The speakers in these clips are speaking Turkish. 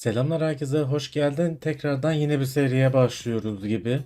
Selamlar herkese, hoş geldin. Tekrardan yine bir seriye başlıyoruz gibi.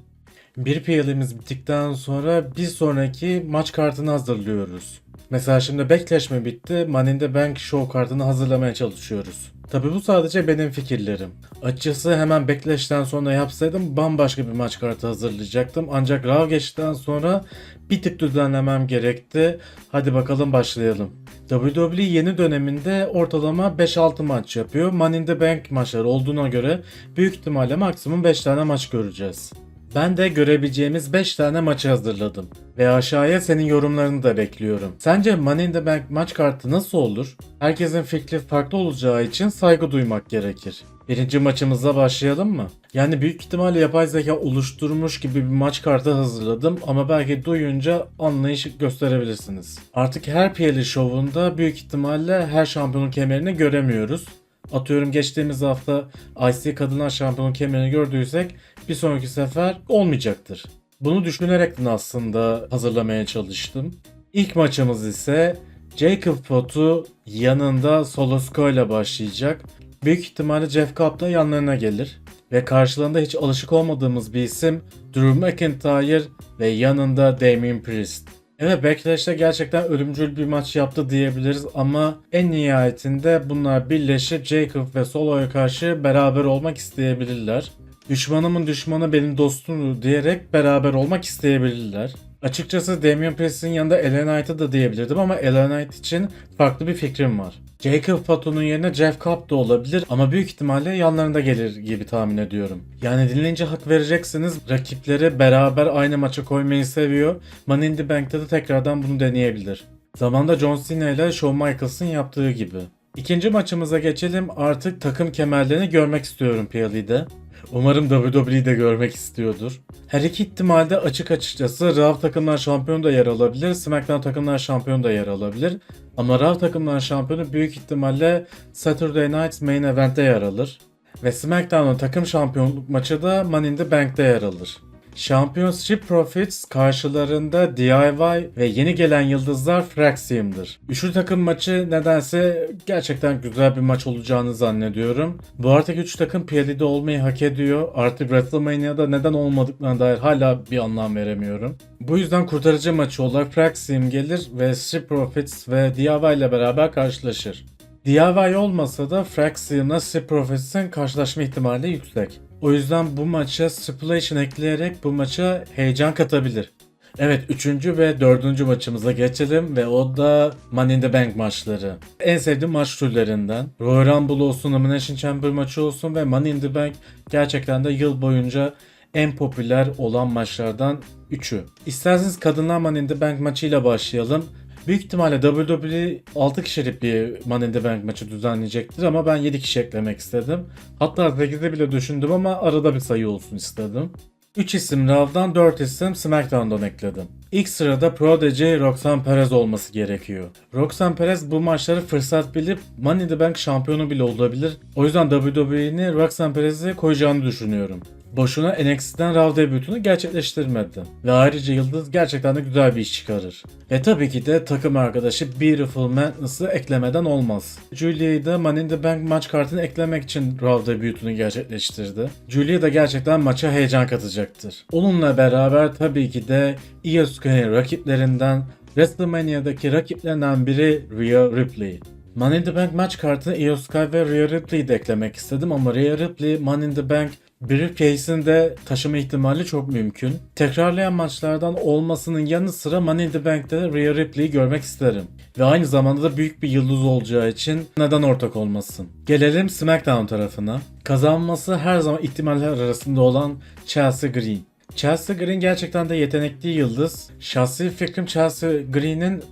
Bir PL'imiz bittikten sonra bir sonraki maç kartını hazırlıyoruz. Mesela şimdi mi bitti? Money in the Bank Show kartını hazırlamaya çalışıyoruz. Tabi bu sadece benim fikirlerim. Açıkçası hemen Backlash'ten sonra yapsaydım bambaşka bir maç kartı hazırlayacaktım. Ancak Raw geçtikten sonra bir tık düzenlemem gerekti. Hadi bakalım başlayalım. WWE yeni döneminde ortalama 5-6 maç yapıyor. Money in the Bank maçları olduğuna göre büyük ihtimalle maksimum 5 tane maç göreceğiz. Ben de görebileceğimiz 5 tane maçı hazırladım. Ve aşağıya senin yorumlarını da bekliyorum. Sence Money in the Bank maç kartı nasıl olur? Herkesin fikri farklı olacağı için saygı duymak gerekir. Birinci maçımıza başlayalım mı? Yani büyük ihtimalle yapay zeka oluşturmuş gibi bir maç kartı hazırladım ama belki duyunca anlayış gösterebilirsiniz. Artık her PL şovunda büyük ihtimalle her şampiyonun kemerini göremiyoruz. Atıyorum geçtiğimiz hafta IC Kadınlar Şampiyonu kemerini gördüysek bir sonraki sefer olmayacaktır. Bunu düşünerekten aslında hazırlamaya çalıştım. İlk maçımız ise Jacob Pot'u yanında Solosko ile başlayacak. Büyük ihtimalle Jeff Cobb da yanlarına gelir. Ve karşılarında hiç alışık olmadığımız bir isim Drew McIntyre ve yanında Damien Priest. Evet Backlash'te gerçekten ölümcül bir maç yaptı diyebiliriz ama en nihayetinde bunlar birleşip Jacob ve Solo'ya karşı beraber olmak isteyebilirler. Düşmanımın düşmanı benim dostum diyerek beraber olmak isteyebilirler. Açıkçası Damian Priest'in yanında LA Knight'ı da diyebilirdim ama LA Knight için farklı bir fikrim var. Jacob Fato'nun yerine Jeff Cobb da olabilir ama büyük ihtimalle yanlarında gelir gibi tahmin ediyorum. Yani dinleyince hak vereceksiniz. Rakipleri beraber aynı maça koymayı seviyor. Money in the Bank'te de tekrardan bunu deneyebilir. Zamanda John Cena ile Shawn Michaels'ın yaptığı gibi. İkinci maçımıza geçelim. Artık takım kemerlerini görmek istiyorum PLE'de. Umarım WWE'de görmek istiyordur. Her iki ihtimalde açık açıkçası Raw takımlar şampiyonu da yer alabilir, SmackDown takımlar şampiyonu da yer alabilir. Ama Raw takımlar şampiyonu büyük ihtimalle Saturday Night Main Event'te yer alır. Ve SmackDown'un takım şampiyonluk maçı da Money in the Bank'te yer alır. Championship Profits karşılarında DIY ve yeni gelen yıldızlar Fraxium'dır. Üçlü takım maçı nedense gerçekten güzel bir maç olacağını zannediyorum. Bu artık üç takım PLE'de olmayı hak ediyor. Artık WrestleMania'da neden olmadıklarına dair hala bir anlam veremiyorum. Bu yüzden kurtarıcı maçı olarak Fraxium gelir ve Street Profits ve DIY ile beraber karşılaşır. DIY olmasa da Fraxium'la Street Profits'in karşılaşma ihtimali yüksek. O yüzden bu maça stipulation ekleyerek bu maça heyecan katabilir. Evet 3. ve 4. maçımıza geçelim ve o da Money in the Bank maçları. En sevdiğim maç türlerinden. Royal Rumble olsun, Elimination Chamber maçı olsun ve Money in the Bank gerçekten de yıl boyunca en popüler olan maçlardan 3'ü. İsterseniz kadınlar Money in the Bank maçıyla başlayalım. Büyük ihtimalle WWE 6 kişilik bir Money in the Bank maçı düzenleyecektir ama ben 7 kişi eklemek istedim. Hatta 8'de bile düşündüm ama arada bir sayı olsun istedim. 3 isim Raw'dan 4 isim SmackDown'dan ekledim. İlk sırada Prodigy Roxanne Perez olması gerekiyor. Roxanne Perez bu maçları fırsat bilip Money in the Bank şampiyonu bile olabilir. O yüzden WWE'nin Roxanne Perez'i koyacağını düşünüyorum. Boşuna NXT'den Raw debütünü gerçekleştirmedi. Ve ayrıca Yıldız gerçekten de güzel bir iş çıkarır. Ve tabii ki de takım arkadaşı Beautiful Madness'ı eklemeden olmaz. Julia'yı da Money in the Bank maç kartını eklemek için Raw debütünü gerçekleştirdi. Julia da gerçekten maça heyecan katacaktır. Onunla beraber tabii ki de Io Sky'ın rakiplerinden WrestleMania'daki rakiplerinden biri Rhea Ripley. Money in the Bank maç kartına Io Sky ve Rhea Ripley'i de eklemek istedim ama Rhea Ripley Money in the Bank Briefcase'ini de taşıma ihtimali çok mümkün. Tekrarlayan maçlardan olmasının yanı sıra Money in the Bank'te Rhea Ripley'i görmek isterim. Ve aynı zamanda da büyük bir yıldız olacağı için neden ortak olmasın? Gelelim SmackDown tarafına. Kazanması her zaman ihtimaller arasında olan Chelsea Green. Chelsea Green gerçekten de yetenekli yıldız. Şahsi fikrim Chelsea Green'in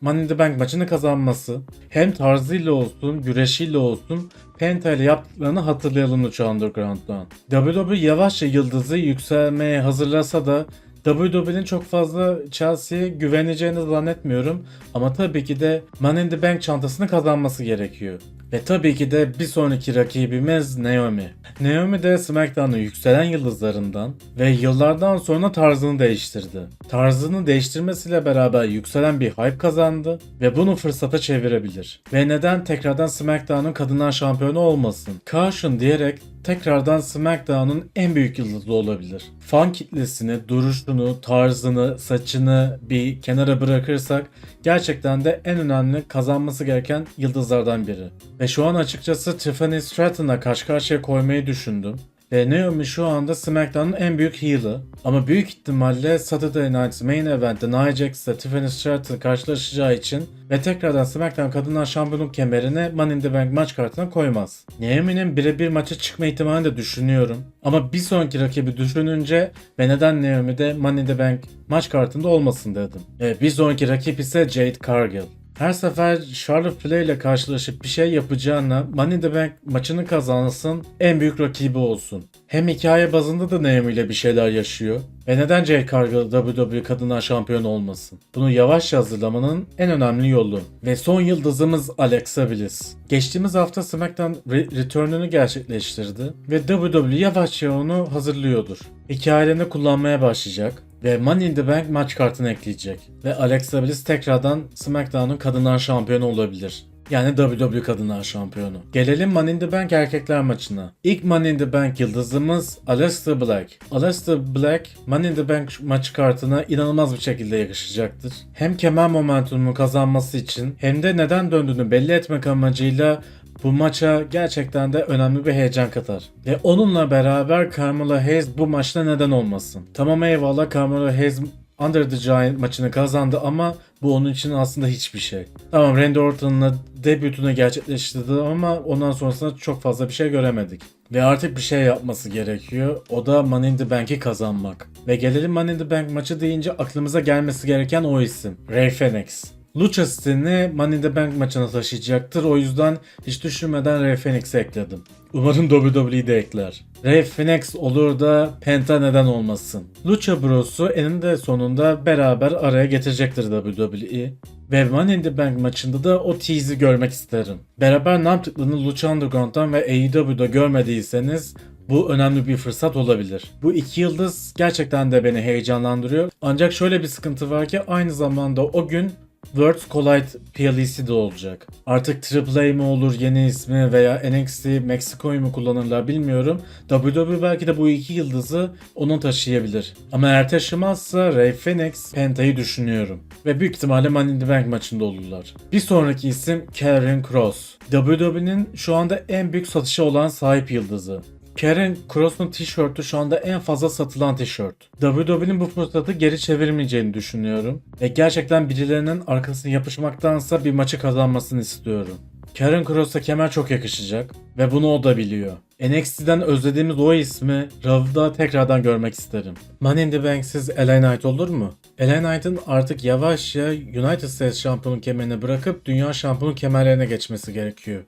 Money in the Bank maçını kazanması. Hem tarzıyla olsun, güreşiyle olsun Penta ile yaptıklarını hatırlayalım Lucha Underground'dan. WWE yavaşça yıldızı yükselmeye hazırlasa da WWE'nin çok fazla Chelsea'ye güveneceğini zannetmiyorum ama tabii ki de Money in the Bank çantasını kazanması gerekiyor. Ve tabii ki de bir sonraki rakibimiz Naomi. Naomi de SmackDown'ın yükselen yıldızlarından ve yıllardan sonra tarzını değiştirdi. Tarzını değiştirmesiyle beraber yükselen bir hype kazandı ve bunu fırsata çevirebilir. Ve neden tekrardan SmackDown'un kadınlar şampiyonu olmasın? Caution diyerek tekrardan SmackDown'un en büyük yıldızı olabilir. Fan kitlesini, duruşunu, tarzını, saçını bir kenara bırakırsak gerçekten de en önemli kazanması gereken yıldızlardan biri. Ve şu an açıkçası Tiffany Stratton'la karşı karşıya koymayı düşündüm. Ve Naomi şu anda SmackDown'un en büyük heel'ı. Ama büyük ihtimalle Saturday Night Main Event'te Nia Jax Tiffany Stratton karşılaşacağı için ve tekrardan SmackDown Kadınlar Şampiyonluk kemerini Money in the Bank maç kartına koymaz. Naomi'nin birebir maça çıkma ihtimalini de düşünüyorum. Ama bir sonraki rakibi düşününce ve neden Naomi de Money in the Bank maç kartında olmasın dedim. E, bir sonraki rakip ise Jade Cargill. Her sefer Charlotte Flair ile karşılaşıp bir şey yapacağına Money in the Bank maçını kazansın en büyük rakibi olsun. Hem hikaye bazında da Naomi ile bir şeyler yaşıyor. Ve neden Jade Cargill WWE Kadınlar Şampiyonu olmasın? Bunu yavaş hazırlamanın en önemli yolu. Ve son yıldızımız Alexa Bliss. Geçtiğimiz hafta SmackDown Re- Return'unu gerçekleştirdi ve WWE yavaşça onu hazırlıyordur. Hikayelerini kullanmaya başlayacak ve Money in the Bank maç kartını ekleyecek. Ve Alexa Bliss tekrardan SmackDown'un kadınlar şampiyonu olabilir. Yani WWE Kadınlar Şampiyonu. Gelelim Money in the Bank erkekler maçına. İlk Money in the Bank yıldızımız Aleister Black. Aleister Black Money in the Bank maçı kartına inanılmaz bir şekilde yakışacaktır. Hem kemer momentumu kazanması için hem de neden döndüğünü belli etmek amacıyla bu maça gerçekten de önemli bir heyecan katar. Ve onunla beraber Carmelo Hayes bu maçta neden olmasın? Tamam eyvallah Carmelo Hayes Under the Giant maçını kazandı ama bu onun için aslında hiçbir şey. Tamam Randy Orton'la debütünü gerçekleştirdi ama ondan sonrasında çok fazla bir şey göremedik. Ve artık bir şey yapması gerekiyor. O da Money in the Bank'i kazanmak. Ve gelelim Money in the Bank maçı deyince aklımıza gelmesi gereken o isim. Ray Phoenix. Lucha stilini Money the Bank maçına taşıyacaktır. O yüzden hiç düşünmeden Ray Phoenix'i ekledim. Umarım WWE de ekler. Ray Phoenix olur da Penta neden olmasın. Lucha Bros'u eninde sonunda beraber araya getirecektir WWE. Ve Money in the Bank maçında da o tease'i görmek isterim. Beraber ne yaptıklarını Lucha Underground'dan ve AEW'da görmediyseniz bu önemli bir fırsat olabilir. Bu iki yıldız gerçekten de beni heyecanlandırıyor. Ancak şöyle bir sıkıntı var ki aynı zamanda o gün Worlds Collide PLE'si de olacak. Artık AAA mi olur yeni ismi veya NXT Meksiko'yu mu kullanırlar bilmiyorum. WWE belki de bu iki yıldızı onun taşıyabilir. Ama eğer taşımazsa Ray Phoenix Penta'yı düşünüyorum. Ve büyük ihtimalle Money in the Bank maçında olurlar. Bir sonraki isim Karen Cross. WWE'nin şu anda en büyük satışı olan sahip yıldızı. Karen Cross'un tişörtü şu anda en fazla satılan tişört. WWE'nin bu fırsatı geri çevirmeyeceğini düşünüyorum. Ve gerçekten birilerinin arkasına yapışmaktansa bir maçı kazanmasını istiyorum. Karen Cross'a kemer çok yakışacak ve bunu o da biliyor. NXT'den özlediğimiz o ismi Raw'da tekrardan görmek isterim. Money in the Bank'siz LA Knight olur mu? LA Knight'ın artık yavaşça United States şampiyonu kemerini bırakıp dünya şampiyonu kemerlerine geçmesi gerekiyor.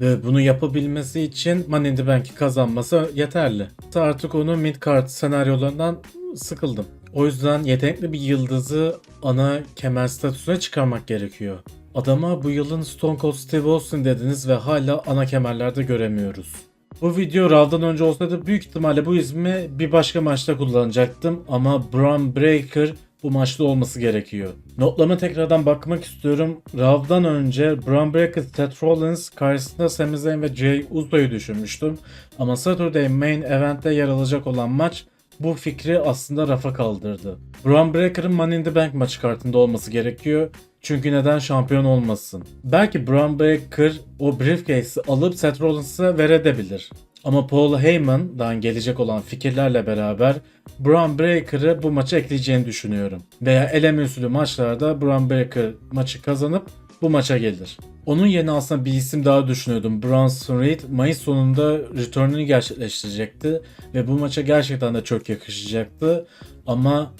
Ve bunu yapabilmesi için Money in the Bank'i kazanması yeterli. Artık onu mid card senaryolarından sıkıldım. O yüzden yetenekli bir yıldızı ana kemer statüsüne çıkarmak gerekiyor. Adama bu yılın Stone Cold Steve Austin dediniz ve hala ana kemerlerde göremiyoruz. Bu video Raw'dan önce olsaydı büyük ihtimalle bu ismi bir başka maçta kullanacaktım ama Braun Breaker bu maçta olması gerekiyor. Notlama tekrardan bakmak istiyorum. Raw'dan önce Braun Breaker, Seth Rollins karşısında Sami Zayn ve Jey Uso'yu düşünmüştüm. Ama Saturday Main Event'te yer alacak olan maç bu fikri aslında rafa kaldırdı. Braun Breaker'ın Money in the Bank maçı kartında olması gerekiyor. Çünkü neden şampiyon olmasın? Belki Braun Breaker o briefcase'i alıp Seth Rollins'a verebilir. Ama Paul Heyman'dan gelecek olan fikirlerle beraber Braun Breaker'ı bu maça ekleyeceğini düşünüyorum. Veya eleme usulü maçlarda Braun Breaker maçı kazanıp bu maça gelir. Onun yerine aslında bir isim daha düşünüyordum. Bronson Reed Mayıs sonunda return'ünü gerçekleştirecekti ve bu maça gerçekten de çok yakışacaktı. Ama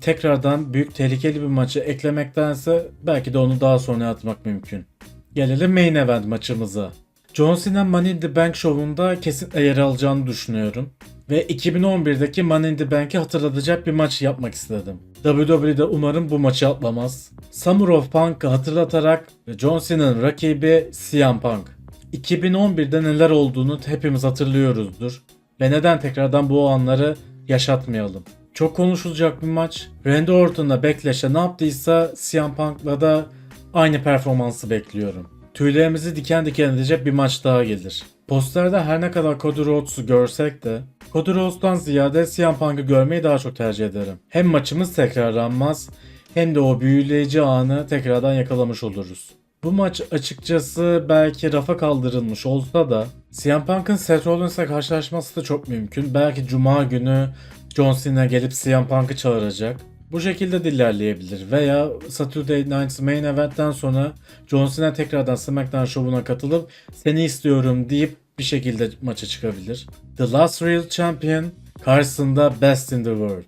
tekrardan büyük tehlikeli bir maçı eklemektense belki de onu daha sonra atmak mümkün. Gelelim main event maçımıza. John Cena Money in the Bank şovunda kesinlikle yer alacağını düşünüyorum. Ve 2011'deki Money in the Bank'i hatırlatacak bir maç yapmak istedim. WWE'de umarım bu maçı atlamaz. Summer of Punk'ı hatırlatarak John Cena'nın rakibi CM Punk. 2011'de neler olduğunu hepimiz hatırlıyoruzdur. Ve neden tekrardan bu anları yaşatmayalım. Çok konuşulacak bir maç. Randy Orton'la Backlash'e ne yaptıysa CM Punk'la da aynı performansı bekliyorum. Tüylerimizi diken diken edecek bir maç daha gelir. Posterde her ne kadar Cody Rhodes'u görsek de Cody Rhodes'tan ziyade CM Punk'ı görmeyi daha çok tercih ederim. Hem maçımız tekrarlanmaz hem de o büyüleyici anı tekrardan yakalamış oluruz. Bu maç açıkçası belki rafa kaldırılmış olsa da CM Punk'ın Seth Rollins'le karşılaşması da çok mümkün. Belki Cuma günü John Cena gelip CM Punk'ı çağıracak. Bu şekilde de ilerleyebilir. Veya Saturday Night's Main Event'ten sonra John Cena tekrardan SmackDown şovuna katılıp seni istiyorum deyip bir şekilde maça çıkabilir. The Last Real Champion karşısında Best in the World.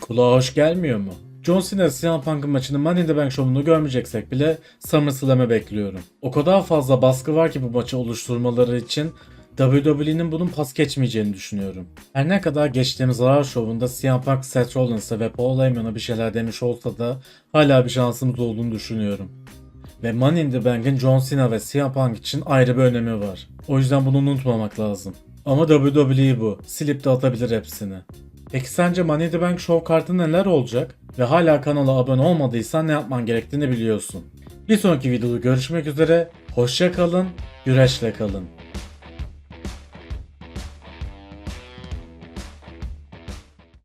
Kulağa hoş gelmiyor mu? John Cena CM Punk'ın maçını Money in the Bank şovunu görmeyeceksek bile SummerSlam'ı bekliyorum. O kadar fazla baskı var ki bu maçı oluşturmaları için WWE'nin bunun pas geçmeyeceğini düşünüyorum. Her ne kadar geçtiğimiz Raw şovunda CM Punk Seth Rollins'e ve Paul Heyman'a bir şeyler demiş olsa da hala bir şansımız olduğunu düşünüyorum. Ve Money in the Bank'in John Cena ve CM Punk için ayrı bir önemi var. O yüzden bunu unutmamak lazım. Ama WWE bu. Silip de atabilir hepsini. Peki sence Money in the Bank Show kartı neler olacak? Ve hala kanala abone olmadıysan ne yapman gerektiğini biliyorsun. Bir sonraki videoda görüşmek üzere. Hoşça kalın, güreşle kalın.